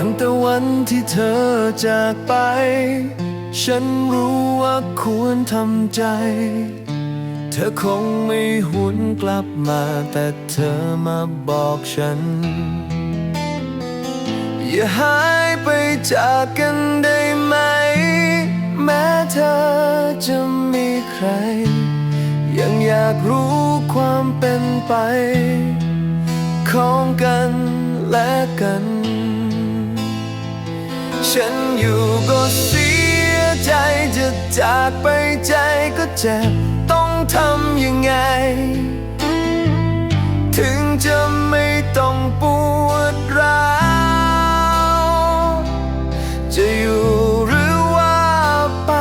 ตั้งแต่วันที่เธอจากไป ฉันรู้ว่าควรทำใจ เธอคงไม่หุนกลับมา แต่เธอมาบอกฉัน อย่าหายไปจากกันได้ไหม แม้เธอจะมีใคร ยังอยากรู้ความเป็นไป ของกันและกัน ฉันอยู่ก็เสียใจจะจากไปใจก็เจ็บ ต้องทำยังไง ถึงจะไม่ต้องปวดร้าวจะอยู่หรือว่าไป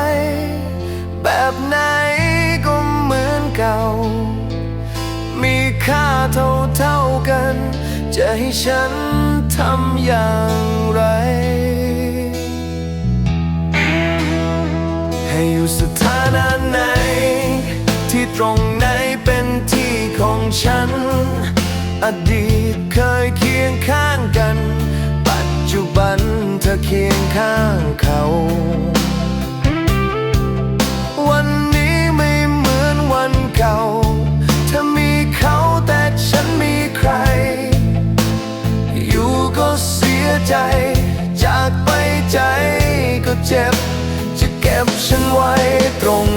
แบบไหนก็เหมือนเก่า มีค่าเท่าเท่ากัน จะให้ฉันทำอย่าง ตรงไหนเป็นที่ของฉัน อดีตเคยเคียงข้างกัน ปัจจุบันเธอเคียงข้างเขา วันนี้ไม่เหมือนวันเก่า เธอมีเขาแต่ฉันมีใคร อยู่ก็เสียใจ จากไปใจก็เจ็บ จะเก็บฉันไว้ตรง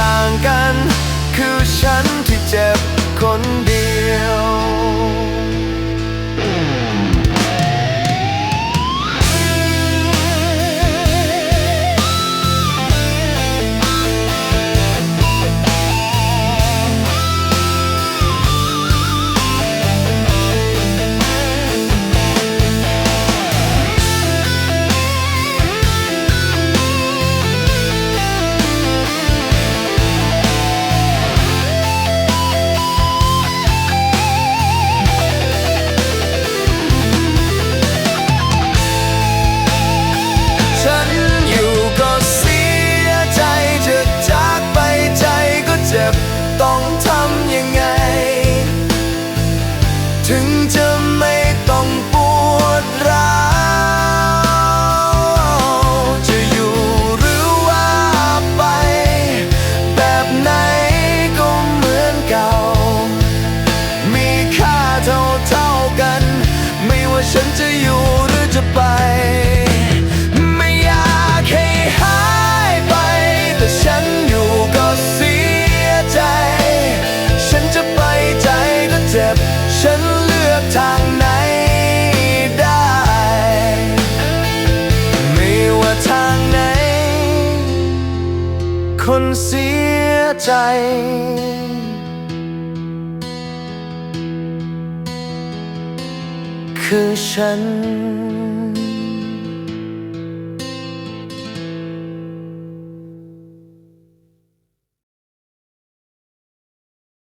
ต่างกัน คือฉันที่เจ็บคนเดียว ถึงจะไม่ต้องปวดร้าวจะอยู่หรือว่าไป แบบไหนก็เหมือนเก่า มีค่าเท่าเท่ากัน ไม่ว่าฉันจะอยู่ ใจคือฉัน